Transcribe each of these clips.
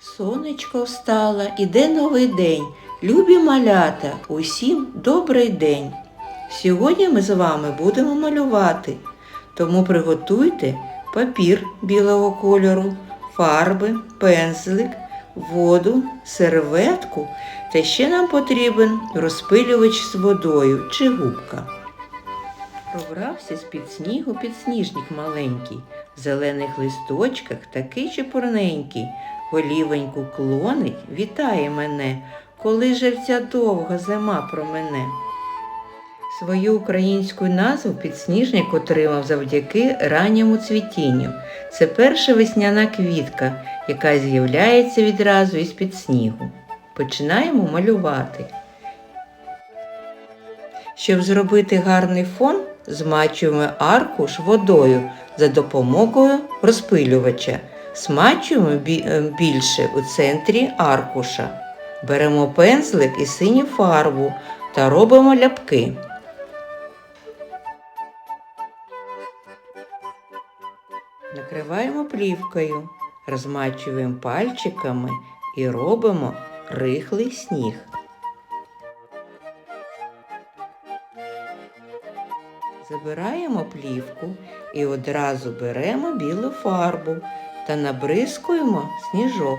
Сонечко встало, іде новий день. Любі малята, усім добрий день. Сьогодні ми з вами будемо малювати, тому приготуйте папір білого кольору, фарби, пензлик, воду, серветку та ще нам потрібен розпилювач з водою чи губка. Пробрався з-під снігу підсніжник маленький, в зелених листочках такий чепурненький, голівеньку клонить, вітає мене, коли жерця довга зима про мене. Свою українську назву підсніжник отримав завдяки ранньому цвітінню. Це перша весняна квітка, яка з'являється відразу із-під снігу. Починаємо малювати. Щоб зробити гарний фон, змачуємо аркуш водою за допомогою розпилювача. Смачуємо е, більше у центрі аркуша. Беремо пензлик і синю фарбу та робимо ляпки. Накриваємо плівкою, розмачуємо пальчиками і робимо рихлий сніг. Забираємо плівку і одразу беремо білу фарбу та набризкуємо сніжок.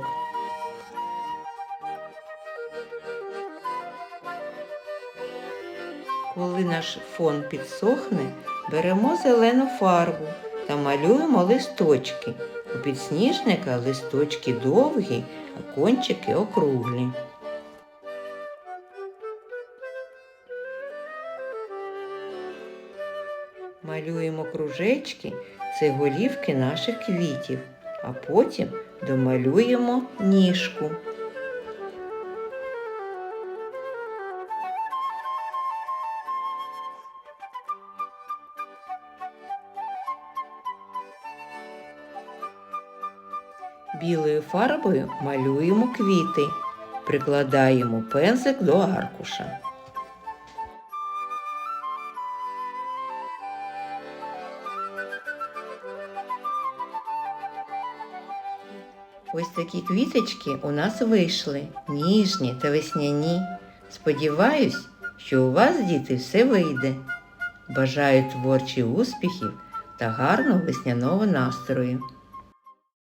Коли наш фон підсохне, беремо зелену фарбу та малюємо листочки. У підсніжника листочки довгі, а кончики округлі. Малюємо кружечки, це голівки наших квітів, а потім домалюємо ніжку. Білою фарбою малюємо квіти, прикладаємо пензик до аркуша. Ось такі квіточки у нас вийшли, ніжні та весняні. Сподіваюсь, що у вас, діти, все вийде. Бажаю творчих успіхів та гарного весняного настрою.